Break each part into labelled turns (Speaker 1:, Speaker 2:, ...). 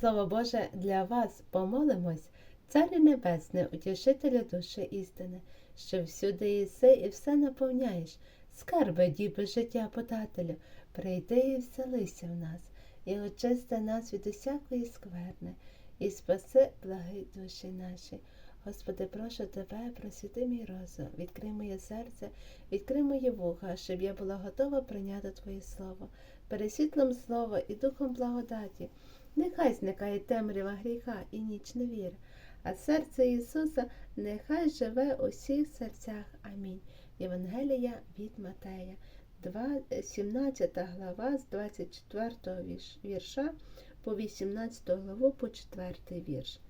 Speaker 1: Слово Боже для вас помолимось, Царю Небесне, утішителю душі істини, що всюди єси і все наповняєш, скарби діби життя подателю, прийди і вселися в нас, і очисти нас від усякої скверни, і спаси благи душі наші. Господи, прошу тебе, просвіти мій розум, відкрий моє серце, відкрий мої вуха, щоб я була готова прийняти Твоє Слово, пересвітлом Слова і духом благодаті. Нехай зникає темрява гріха і ніч невіри, а серце Ісуса нехай живе у всіх серцях. Амінь. Євангелія від Матея, 2, 17 глава з 24 вірша по 18 главу по 4 вірш.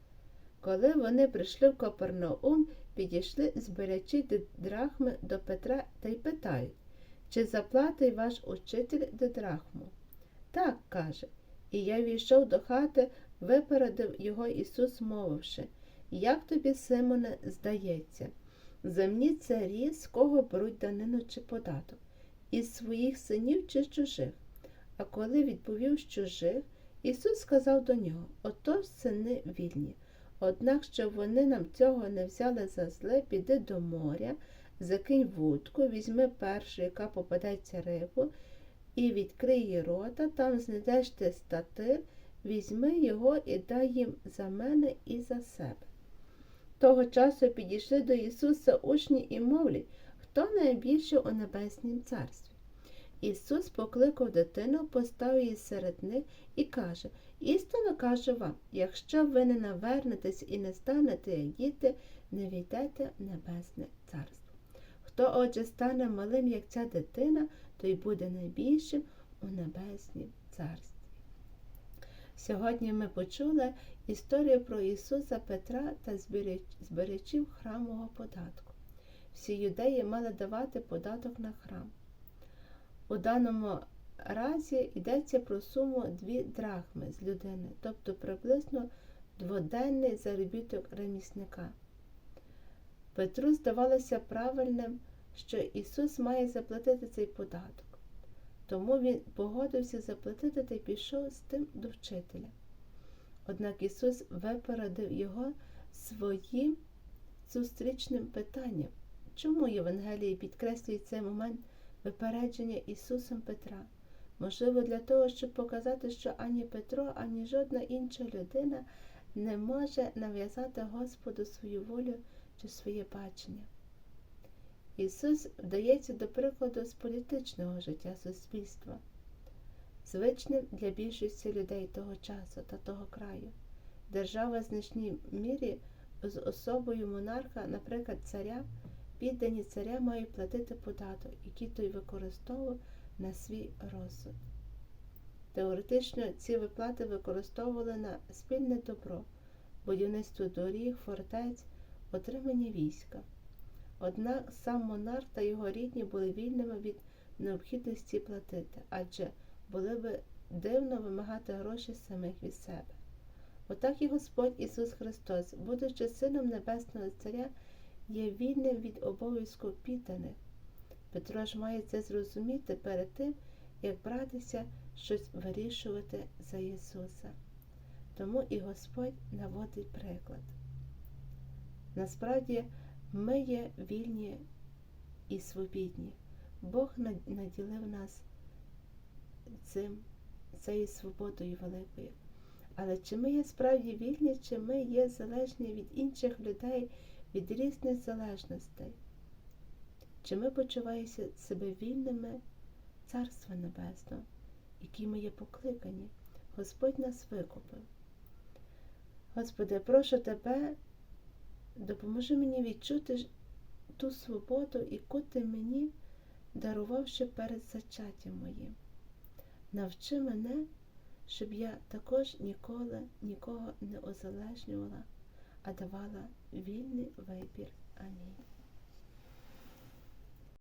Speaker 1: Коли вони прийшли в Капернаум, підійшли збирачі драхми до Петра та й питають, чи заплатить ваш учитель дидрахму? Так, каже, і я війшов до хати, випередив його Ісус, мовивши, як тобі, Симоне, здається, земні царі, з кого беруть данину чи податок, із своїх синів чи з чужих? А коли відповів з чужих, Ісус сказав до нього, отож сини вільні. Однак, щоб вони нам цього не взяли за зле, піди до моря, закинь вудку, візьми першу, яка попадеться рибу, і відкрий її рота, там знайдеш ти статир, візьми його і дай їм за мене і за себе. Того часу підійшли до Ісуса учні і мовлять, хто найбільше у небеснім царстві. Ісус покликав дитину, поставив її серед них і каже, істинно кажу вам, якщо ви не навернетесь і не станете, як діти, не війдете в небесне царство. Хто отже стане малим, як ця дитина, той буде найбільшим у небеснім царстві. Сьогодні ми почули історію про Ісуса Петра та збирачів храмового податку. Всі юдеї мали давати податок на храм. У даному разі йдеться про суму 2 драхми з людини, тобто приблизно дводенний заробіток ремісника. Петру здавалося правильним, що Ісус має заплатити цей податок. Тому він погодився заплатити та й пішов з тим до вчителя. Однак Ісус випередив його своїм зустрічним питанням. Чому Євангелії підкреслює цей момент випередження Ісусом Петра? Можливо, для того, щоб показати, що ані Петро, ані жодна інша людина не може нав'язати Господу свою волю чи своє бачення. Ісус вдається до прикладу з політичного життя суспільства, звичним для більшості людей того часу та того краю. Держава в значній мірі з особою монарха, наприклад, царя, піддані царя мають платити податок, який той використовував на свій розсуд. Теоретично ці виплати використовували на спільне добро, будівництво доріг, фортець, отримання війська. Однак сам монарх та його рідні були вільними від необхідності платити, адже були би дивно вимагати гроші самих від себе. Отак і Господь Ісус Христос, будучи Сином Небесного Царя, є вільним від обов'язку підданих. Петро ж має це зрозуміти перед тим, як братися щось вирішувати за Ісуса. Тому і Господь наводить приклад. Насправді, ми є вільні і свобідні. Бог наділив нас цим, цією свободою великою. Але чи ми є справді вільні, чи ми є залежні від інших людей, від різних залежностей? Чи ми почуваємо себе вільними Царства Небесного, які ми є покликані? Господь нас викупив. Господи, прошу Тебе, допоможи мені відчути ту свободу, яку Ти мені дарував ще перед зачаттям моїм. Навчи мене, щоб я також ніколи нікого не озалежнювала, а давала вільний вибір. Амінь.